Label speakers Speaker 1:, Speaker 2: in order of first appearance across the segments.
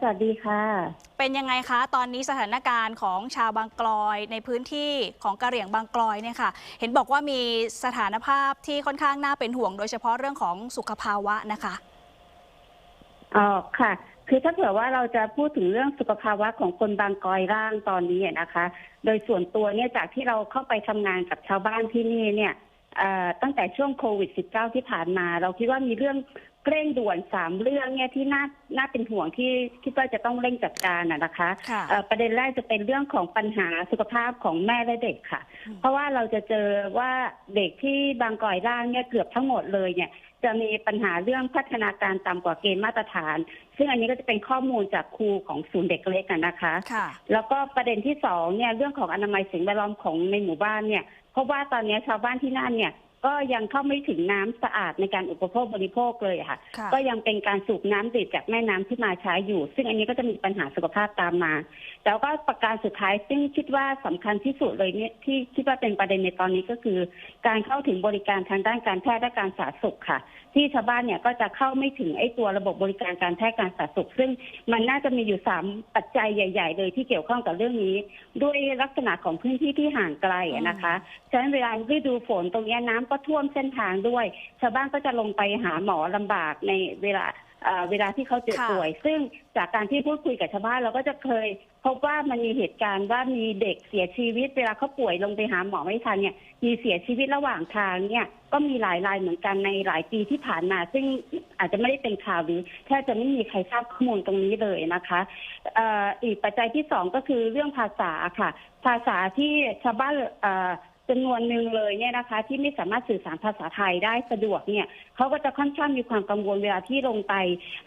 Speaker 1: สวัสดีค่ะ
Speaker 2: เป็นยังไงคะ ตอนนี้สถานการณ์ของชาวบางกลอยในพื้นที่ของกะเหรี่ยงบางกลอยเนี่ยค่ะ เห็นบอกว่ามีสถานภาพที่ค่อนข้างน่าเป็นห่วง โดยเฉพาะเรื่องของสุขภาวะนะคะ
Speaker 1: อ๋อค่ะ คือถ้าเผื่อว่าเราจะพูดถึงเรื่องสุขภาวะของคนบางกอยร่างตอนนี้นะคะ โดยส่วนตัวเนี่ยจากที่เราเข้าไปทำงานกับชาวบ้านที่นี่เนี่ยเอ่อ ตั้งแต่ช่วงโควิด -19 ที่ผ่านมา เราคิดว่ามีเรื่องเร่งด่วนสามเรื่องเนี่ยที่น่าน่าเป็นห่วงที่คิดว่าจะต้องเร่งจัดการนะนะคะ
Speaker 2: ค่ะ
Speaker 1: เอ่อประเด็นแรกจะเป็นเรื่องของปัญหาสุขภาพของแม่และเด็กค่ะ
Speaker 2: อืม
Speaker 1: เพราะว่าเราจะเจอว่าเด็กที่บางกอยร่างเนี่ยเกือบทั้งหมดเลยเนี่ย จะมีปัญหาเรื่องพัฒนาการต่ำกว่าเกณฑ์มาตรฐาน ซึ่งอันนี้ก็จะเป็นข้อมูลจากครูของศูนย์เด็กเล็กกันนะคะ
Speaker 2: ค่ะ
Speaker 1: แล้วก็ประเด็นที่สองเนี่ยเรื่องของอนามัยสิ่งแวดล้อมของในหมู่บ้านเนี่ยเพราะว่าตอนนี้ชาวบ้านที่นั่นเนี่ย ก็ยังเข้าไม่ถึงน้ำสะอาดในการอุปโภคบริโภคเลยอะค่ะ
Speaker 2: ค่ะ
Speaker 1: ก็ยังเป็นการสูบน้ำดื่มจากแม่น้ำที่มาใช้อยู่ ซึ่งอันนี้ก็จะมีปัญหาสุขภาพตามมา แล้วก็ประการสุดท้ายซึ่งคิดว่าสำคัญที่สุดเลยเนี่ยที่คิดว่าเป็นประเด็นในตอนนี้ก็คือ การเข้าถึงบริการทางด้านการแพทย์และการสาธารณสุขค่ะ ที่ชาวบ้านเนี่ยก็จะเข้าไม่ถึงไอ้ตัวระบบบริการการแพทย์การสาธารณสุข ซึ่งมันน่าจะมีอยู่สามปัจจัยใหญ่ ๆ เลยที่เกี่ยวข้องกับเรื่องนี้ ด้วยลักษณะของพื้นที่ที่ห่างไกลอะนะคะฉะนั้นเวลาฤดูฝนตรงเนี้ยน้ำก็ท่วมเส้นทางด้วย ชาวบ้านก็จะลงไปหาหมอลำบากในเวลาเอ่อเวลาที่เขาเจ็บ
Speaker 2: ค่ะ
Speaker 1: ป่วย ซึ่งจากการที่พูดคุยกับชาวบ้านเราก็จะเคย พบว่ามันมีเหตุการณ์ว่ามีเด็กเสียชีวิต เวลาเขาป่วยลงไปหาหมอไม่ทันเนี่ย มีเสียชีวิตระหว่างทางเนี่ย ก็มีหลายรายเหมือนกันในหลายปีที่ผ่านมา ซึ่งอาจจะไม่ได้เป็นข่าวหรือแทบจะไม่มีใครทราบข้อมูลตรงนี้เลยนะคะเอ่ออีกปัจจัยที่สองก็คือเรื่องภาษาค่ะ ภาษาที่ชาวบ้านเอ่อ จำนวนหนึ่งเลยเนี่ยนะคะ ที่ไม่สามารถสื่อสารภาษาไทยได้สะดวกเนี่ยเขาก็จะค่อนข้างมีความกังวลเวลาที่ลงไป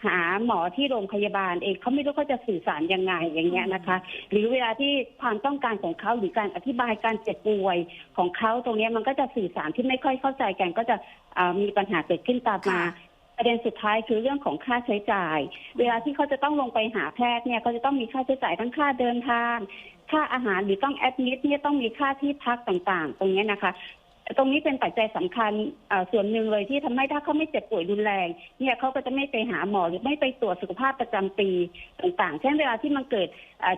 Speaker 1: หาหมอที่โรงพยาบาลเองเขาไม่รู้เขาจะสื่อสารยังไงอย่างเงี้ยนะคะ หรือเวลาที่ความต้องการของเขาหรือการอธิบายการเจ็บป่วยของเขาตรงนี้มันก็จะสื่อสารที่ไม่ค่อยเข้าใจกันก็จะมีปัญหาเกิดขึ้นตามมา ประเด็นสุดท้ายคือเรื่องของค่าใช้จ่าย เวลาที่เขาจะต้องลงไปหาแพทย์เนี่ยเขาจะต้องมีค่าใช้จ่ายทั้งค่าเดินทาง ค่าอาหารหรือต้องแอดมิดเนี่ยต้องมีค่าที่พักต่างๆ ตรงนี้นะคะ ตรงนี้เป็นปัจจัยสำคัญส่วนหนึ่งเลยที่ทำให้ถ้าเขาไม่เจ็บป่วยรุนแรง เนี่ยเขาก็จะไม่ไปหาหมอหรือไม่ไปตรวจสุขภาพประจำปีต่างๆ เช่นเวลาที่มันเกิด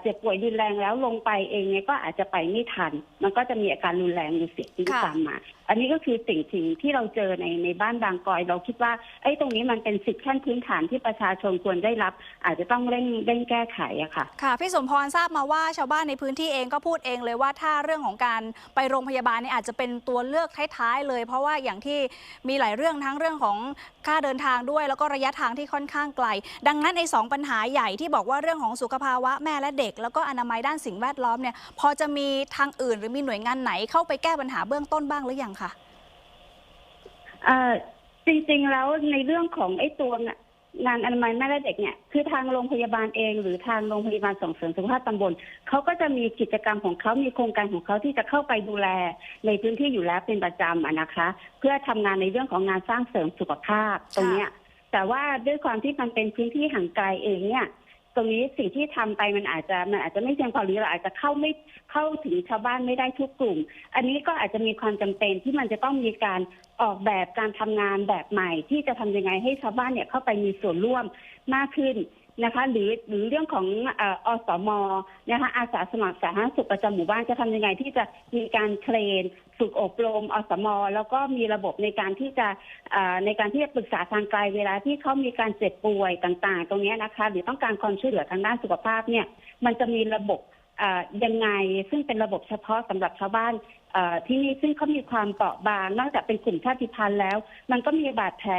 Speaker 1: เจ็บป่วยรุนแรงแล้วลงไปเองเนี่ยก็อาจจะไปไม่ทัน มันก็จะมีอาการรุนแรงมีเสียชีวิตตามมา อันนี้ก็คือสิ่งสิ่ที่เราเจอในในบ้านบางกอย เราคิดว่าไอ้ตรงนี้มันเป็นสิทธิขั้นพื้นฐานที่ประชาชนควรได้รับ อาจจะต้องเร่งเร่งแก้ไขอะค่ะ
Speaker 2: ค่ะพี่สมพรทราบมาว่าชาวบ้านในพื้นที่เองก็พูดเองเลยว่าถ้าเรื่องของการไปโรงพยาบาลเนี่ยอาจจะเป็นตัวเเลือกท้ายๆเลย เพราะว่าอย่างที่มีหลายเรื่องทั้งเรื่องของค่าเดินทางด้วย แล้วก็ระยะทางที่ค่อนข้างไกล ดังนั้นในสองปัญหาใหญ่ที่บอกว่าเรื่องของสุขภาวะแม่และเด็ก แล้วก็อนามัยด้านสิ่งแวดล้อมเนี่ยพอจะมีทางอื่นหรือมีหน่วยงานไหนเข้าไปแก้ปัญหาเบื้องต้นบ้างหรือยังคะ
Speaker 1: จริงๆแล้วในเรื่องของไอ้ตัว งานอนามัยแม่และเด็กเนี่ยคือทางโรงพยาบาลเอง หรือทางโรงพยาบาลส่งเสริมสุขภาพตำบลเขาก็จะมีกิจกรรมของเขามีโครงการของเขาที่จะเข้าไปดูแล ในพื้นที่อยู่แล้วเป็นประจำนะคะ เพื่อทำงานในเรื่องของงานสร้างเสริมสุขภาพตรงเนี้ยแต่ว่าด้วยความที่มันเป็นพื้นที่ห่างไกลเองเนี่ย ตรงนี้สิ่งที่ทำไปมันอาจจะมันอาจจะไม่เพียงพอหรือเราอาจจะเข้าไม่เข้าถึงชาวบ้านไม่ได้ทุกกลุ่ม อันนี้ก็อาจจะมีความจำเป็นที่มันจะต้องมีการออกแบบการทำงานแบบใหม่ ที่จะทำยังไงให้ชาวบ้านเนี่ยเข้าไปมีส่วนร่วมมากขึ้น นะคะหรือหรือเรื่องของเอ่ออสมนะคะอาสาสมัครสาธารณสุขประจำหมู่บ้านจะทำยังไงที่จะมีการเทรนฝึกอบรมอสมแล้วก็มีระบบในการที่จะเอ่อในการที่จะปรึกษาทางไกลเวลาที่เขามีการเจ็บป่วยต่างๆ ตรงเนี้ยนะคะ หรือต้องการความช่วยเหลือทางด้านสุขภาพเนี่ยมันจะมีระบบ ยังไงซึ่งเป็นระบบเฉพาะสำหรับชาวบ้านที่นี่ซึ่งเขามีความเปราะบาง นอกจากเป็นกลุ่มชาติพันธุ์แล้ว มันก็มีบาดแผล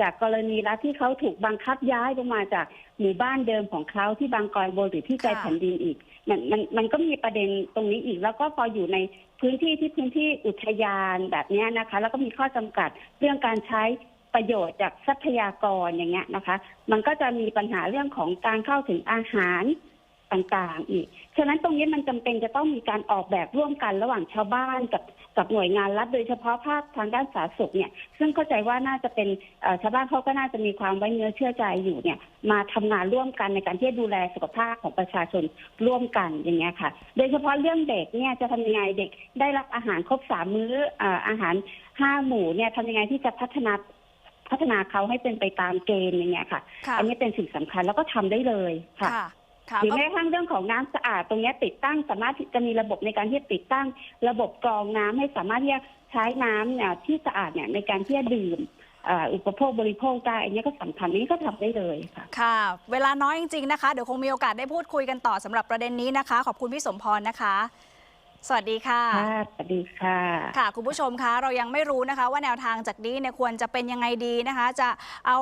Speaker 1: จากกรณีรัฐที่เขาถูกบังคับย้ายลงมาจากหมู่บ้านเดิมของเขาที่บางกอยโบหรือที่ใจแผ่นดินอีก มันมันมันก็มีประเด็นตรงนี้อีก แล้วก็พออยู่ในพื้นที่ที่พื้นที่อุทยานแบบนี้นะคะ แล้วก็มีข้อจำกัดเรื่องการใช้ประโยชน์จากทรัพยากรอย่างเงี้ยนะคะ มันก็จะมีปัญหาเรื่องของการเข้าถึงอาหาร ต่างๆ อีก ฉะนั้นตรงนี้มันจำเป็นจะต้องมีการออกแบบร่วมกันระหว่างชาวบ้านกับกับหน่วยงานรัฐโดยเฉพาะภาคทางด้านสาธารณสุขเนี่ย ซึ่งเข้าใจว่าน่าจะเป็นเอ่อชาวบ้านเขาก็น่าจะมีความไว้เนื้อเชื่อใจอยู่เนี่ย มาทำงานร่วมกันในการที่จะดูแลสุขภาพของประชาชนร่วมกันอย่างเงี้ยค่ะ โดยเฉพาะเรื่องเด็กเนี่ยจะทำยังไงเด็กได้รับอาหารครบสามมื้อเอ่ออาหารห้าหมู่เนี่ยทำยังไงที่จะพัฒนาพัฒนาเขาให้เป็นไปตามเกณฑ์อย่างเงี้ยค่ะ
Speaker 2: ค่ะ
Speaker 1: อันนี้เป็นสิ่งสำคัญแล้วก็ทำได้เลยค่ะ
Speaker 2: ค่ะค่ะ
Speaker 1: หรือ
Speaker 2: ก็
Speaker 1: แม้กระทั่งเรื่องของน้ำสะอาดตรงเนี้ยติดตั้งสามารถที่จะมีระบบในการที่จะติดตั้ง ระบบกรองน้ำให้สามารถที่จะใช้น้ำเนี่ยที่สะอาดเนี่ยในการที่จะดื่มเอ่ออุปโภคบริโภคได้อันนี้ก็สำคัญอันนี้ก็ทำได้เลยค่ะ
Speaker 2: ค่ะ เวลาน้อยจริงๆนะคะ เดี๋ยวคงมีโอกาสได้พูดคุยกันต่อสำหรับประเด็นนี้นะคะ ขอบคุณพี่สมพรนะคะ สวัสดีค่ะ
Speaker 1: ค่ะสวัสดีค่ะ
Speaker 2: ค่ะ คุณผู้ชมคะเรายังไม่รู้นะคะ ว่าแนวทางจากนี้เนี่ยควรจะเป็นยังไงดีนะคะ จะเอา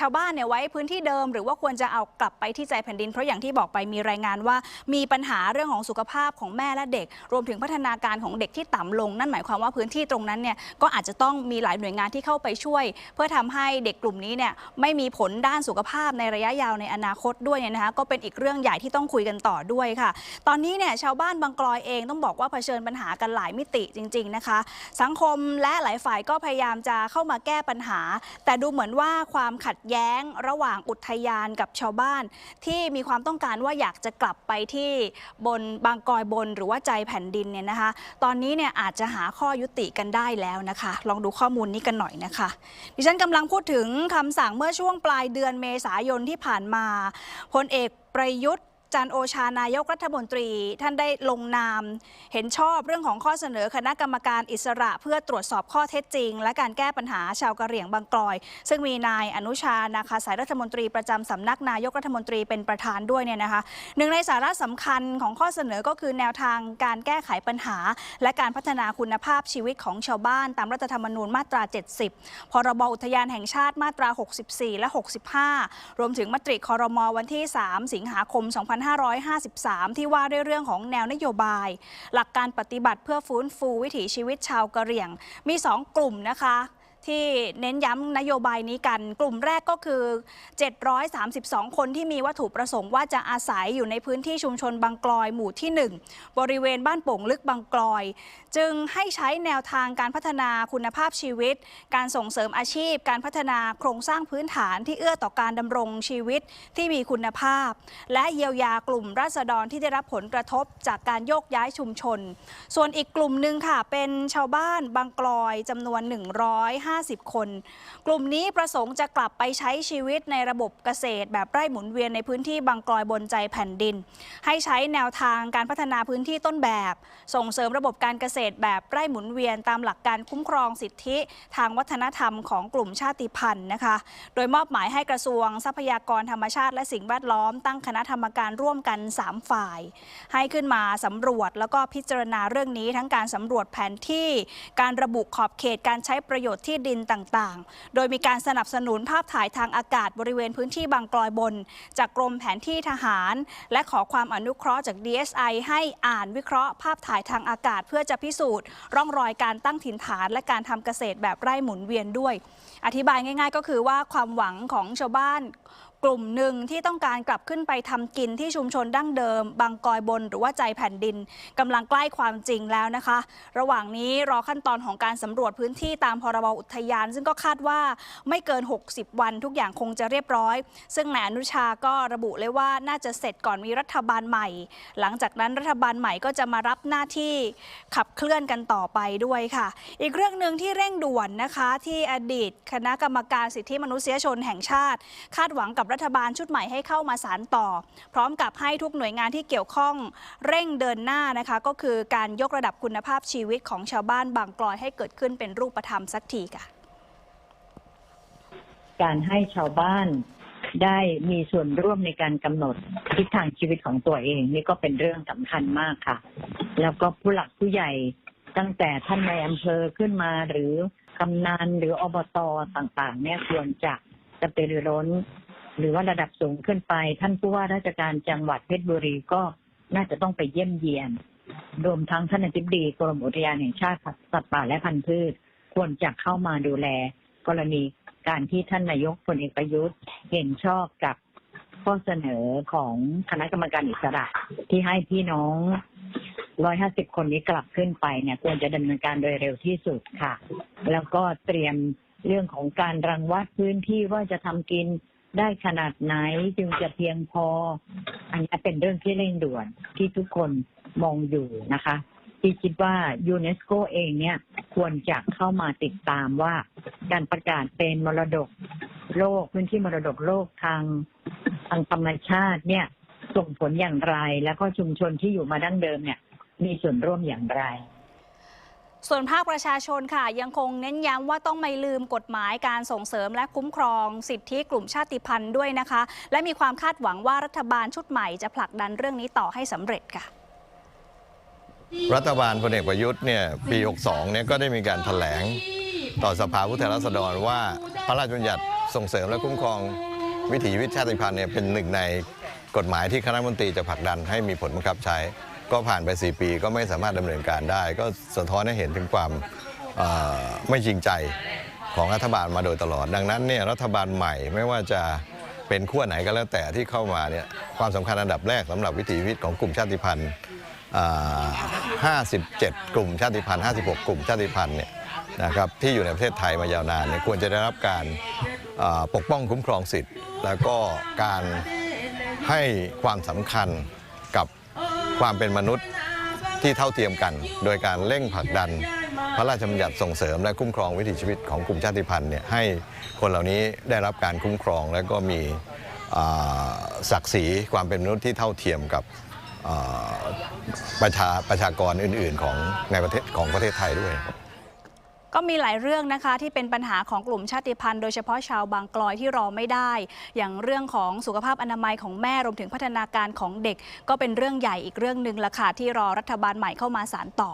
Speaker 2: ชาวบ้านเนี่ยไว้พื้นที่เดิม หรือว่าควรจะเอากลับไปที่ใจแผ่นดิน เพราะอย่างที่บอกไปมีรายงานว่า มีปัญหาเรื่องของสุขภาพของแม่และเด็ก รวมถึงพัฒนาการของเด็กที่ต่ำลง นั่นหมายความว่าพื้นที่ตรงนั้นเนี่ยก็อาจจะต้องมีหลายหน่วยงานที่เข้าไปช่วย เพื่อทำให้เด็กกลุ่มนี้เนี่ยไม่มีผลด้านสุขภาพในระยะยาวในอนาคตด้วยเนี่ยนะคะ ก็เป็นอีกเรื่องใหญ่ที่ต้องคุยกันต่อด้วยค่ะ ตอนนี้เนี่ยชาวบ้านบางกลอยเองต้องบอกว่าเผชิญปัญหากันหลายมิติจริง ๆนะคะ สังคมและหลายฝ่ายก็พยายามจะเข้ามาแก้ปัญหา แต่ดูเหมือนว่าความขัดแย้งระหว่างอุทยานกับชาวบ้าน ที่มีความต้องการว่าอยากจะกลับไปที่บนบางกอยบนหรือว่าใจแผ่นดินเนี่ยนะคะ ตอนนี้เนี่ยอาจจะหาข้อยุติกันได้แล้วนะคะ ลองดูข้อมูลนี้กันหน่อยนะคะ ดิฉันกำลังพูดถึงคำสั่งเมื่อช่วงปลายเดือนเมษายนที่ผ่านมาพลเอกประยุทธ์ จันโอชานายกรัฐมนตรี ท่านได้ลงนาม เห็นชอบเรื่องของข้อเสนอคณะกรรมการอิสระเพื่อตรวจสอบข้อเท็จจริง และการแก้ปัญหาชาวกะเหรี่ยงบางกลอย ซึ่งมีนายอนุชานาคาสายรัฐมนตรีประจำสำนักนายกรัฐมนตรีเป็นประธานด้วยเนี่ยนะคะหนึ่งในสาระสำคัญของข้อเสนอก็คือแนวทางการแก้ไขปัญหา และการพัฒนาคุณภาพชีวิตของชาวบ้านตามรัฐธรรมนูญมาตรา 70 พรบอุทยานแห่งชาติมาตรา 64 และ 65 รวมถึงมติคอรมอวันที่ 3 สิงหาคม 2 5 2553 ที่ว่าด้วยเรื่องของแนวนโยบาย หลักการปฏิบัติเพื่อฟื้นฟูวิถีชีวิตชาวกะเหรี่ยง มี 2 กลุ่มนะคะ ที่เน้นย้ำนโยบายนี้กัน กลุ่มแรกก็คือ 732 คนที่มีวัตถุประสงค์ว่าจะอาศัยอยู่ในพื้นที่ชุมชนบางกลอยหมู่ที่ 1 บริเวณบ้านโป่งลึกบางกลอย จึงให้ใช้แนวทางการพัฒนาคุณภาพชีวิต การส่งเสริมอาชีพ การพัฒนาโครงสร้างพื้นฐานที่เอื้อต่อการดำรงชีวิตที่มีคุณภาพ และเยียวยากลุ่มราษฎรที่ได้รับผลกระทบจากการโยกย้ายชุมชน ส่วนอีกกลุ่มหนึ่งค่ะเป็นชาวบ้านบางกลอยจำนวน 1 5 50 คน กลุ่มนี้ประสงค์จะกลับไปใช้ชีวิตในระบบเกษตร แบบไร่หมุนเวียนในพื้นที่บางกลอยบนใจแผ่นดิน ให้ใช้แนวทางการพัฒนาพื้นที่ต้นแบบ ส่งเสริมระบบการเกษตรแบบไร่หมุนเวียนตามหลักการคุ้มครองสิทธิ ทางวัฒนธรรมของกลุ่มชาติพันธุ์นะคะ โดยมอบหมายให้กระทรวงทรัพยากรธรรมชาติและสิ่งแวดล้อมตั้งคณะทรรมการร่วมกัน 3 ฝ่าย ให้ขึ้นมาสำรวจแล้วก็พิจารณาเรื่องนี้ทั้งการสำรวจแผนที่ การระบุขอบเขตการใช้ประโยชน์ที่ดินต่างๆ โดยมีการสนับสนุนภาพถ่ายทางอากาศบริเวณพื้นที่บางกลอยบน จากกรมแผนที่ทหาร และขอความอนุเคราะห์จาก DSI ให้อ่านวิเคราะห์ภาพถ่ายทางอากาศเพื่อจะพิสูจน์ ร่องรอยการตั้งถิ่นฐาน และการทำเกษตรแบบไร่หมุนเวียนด้วย อธิบายง่าย ๆ ก็คือว่าความหวังของชาวบ้าน กลุ่มหนึ่งที่ต้องการกลับขึ้นไปทำกินที่ชุมชนดั้งเดิม บางกอยบนหรือว่าใจแผ่นดินกำลังใกล้ความจริงแล้วนะคะ ระหว่างนี้รอขั้นตอนของการสำรวจพื้นที่ตามพรบอุทยาน ซึ่งก็คาดว่าไม่เกิน 60 วันทุกอย่างคงจะเรียบร้อย ซึ่งนายอนุชาก็ระบุเลยว่าน่าจะเสร็จก่อนมีรัฐบาลใหม่ หลังจากนั้นรัฐบาลใหม่ก็จะมารับหน้าที่ขับเคลื่อนกันต่อไปด้วยค่ะ อีกเรื่องหนึ่งที่เร่งด่วนนะคะที่อดีต คณะกรรมการสิทธิมนุษยชนแห่งชาติ คาดหวังกับรัฐบาลชุดใหม่ให้เข้ามาสารต่อ พร้อมกับให้ทุกหน่วยงานที่เกี่ยวข้องเร่งเดินหน้านะคะก็คือการยกระดับคุณภาพชีวิตของชาวบ้านบางกลอยให้เกิดขึ้นเป็นรูปธรรมสักทีค่ะ
Speaker 3: การให้ชาวบ้านได้มีส่วนร่วมในการกำหนดทิศทางชีวิตของตัวเอง นี่ก็เป็นเรื่องสำคัญมากค่ะ แล้วก็ผู้หลักผู้ใหญ่ตั้งแต่ท่านในอำเภอขึ้นมาหรือกำนันหรืออบตต่าง ๆ เนี่ยควรจะกระตือรือร้น หรือว่าระดับสูงขึ้นไป ท่านผู้ว่าราชการจังหวัดเพชรบุรีก็น่าจะต้องไปเยี่ยมเยียน รวมทั้งท่านอธิบดีกรมอุทยานแห่งชาติสัตว์ป่าและพันธุ์พืช ควรจะเข้ามาดูแล กรณีการที่ท่านนายกพลเอกประยุทธ์เห็นชอบกับข้อเสนอของคณะกรรมการอิสระที่ให้พี่น้อง150คนนี้กลับขึ้นไปเนี่ยควรจะดำเนินการโดยเร็วที่สุดค่ะ แล้วก็เตรียมเรื่องของการรังวัดพื้นที่ว่าจะทำกิน ได้ขนาดไหนจึงจะเพียงพอ อันนี้เป็นเรื่องที่เร่งด่วนที่ทุกคนมองอยู่นะคะที่คิดว่ายูเนสโกเองเนี่ยควรจะเข้ามาติดตามว่าการประกาศเป็นมรดกโลกพื้นที่มรดกโลกทางทางธรรมชาติเนี่ยส่งผลอย่างไร แล้วก็ชุมชนที่อยู่มาดั้งเดิมเนี่ย มีส่วนร่วมอย่างไร
Speaker 2: ส่วนภาคประชาชนค่ะยังคงเน้นย้ำว่าต้องไม่ลืมกฎหมายการส่งเสริมและคุ้มครอง สิทธิกลุ่มชาติพันธุ์ด้วยนะคะ และมีความคาดหวังว่ารัฐบาลชุดใหม่จะผลักดันเรื่องนี้ต่อให้สำเร็จค่ะ
Speaker 4: รัฐบาลพลเอกประยุทธ์เนี่ยปี 62 เนี่ยก็ได้มีการแถลงต่อสภาผู้แทนราษฎรว่าพระราชบัญญัติส่งเสริมและคุ้มครองวิถีชีวิตชาติพันธุ์เนี่ยเป็นหนึ่งในกฎหมายที่คณะมนตรีจะผลักดันให้มีผลบังคับใช้ ก็ผ่านไป 4 ปีก็ไม่สามารถดำเนินการได้ ก็สะท้อนให้เห็นถึงความไม่จริงใจของรัฐบาลมาโดยตลอด ดังนั้นเนี่ยรัฐบาลใหม่ไม่ว่าจะเป็นขั้วไหนก็แล้วแต่ที่เข้ามาเนี่ยความสำคัญอันดับแรกสำหรับวิถีชีวิตของกลุ่มชาติพันธุ์ 57 กลุ่มชาติพันธุ์ 56 กลุ่มชาติพันธุ์เนี่ยนะครับที่อยู่ในประเทศไทยมายาวนานเนี่ยควรจะได้รับการปกป้องคุ้มครองสิทธิ์ แล้วก็การให้ความสำคัญ ความเป็นมนุษย์ที่เท่าเทียมกัน โดยการเร่งผลักดัน พระราชบัญญัติส่งเสริมและคุ้มครองวิถีชีวิตของกลุ่มชาติพันธุ์เนี่ยให้คนเหล่านี้ได้รับการคุ้มครองและก็มีศักดิ์ศรีความเป็นมนุษย์ที่เท่าเทียมกับประชาประชากรอื่น ๆ ของในประเทศของประเทศไทยด้วย
Speaker 2: ก็มีหลายเรื่องนะคะที่เป็นปัญหาของกลุ่มชาติพันธุ์โดยเฉพาะชาวบางกลอยที่รอไม่ได้ อย่างเรื่องของสุขภาพอนามัยของแม่รวมถึงพัฒนาการของเด็ก ก็เป็นเรื่องใหญ่อีกเรื่องหนึ่งละค่ะที่รอรัฐบาลใหม่เข้ามาสานต่อ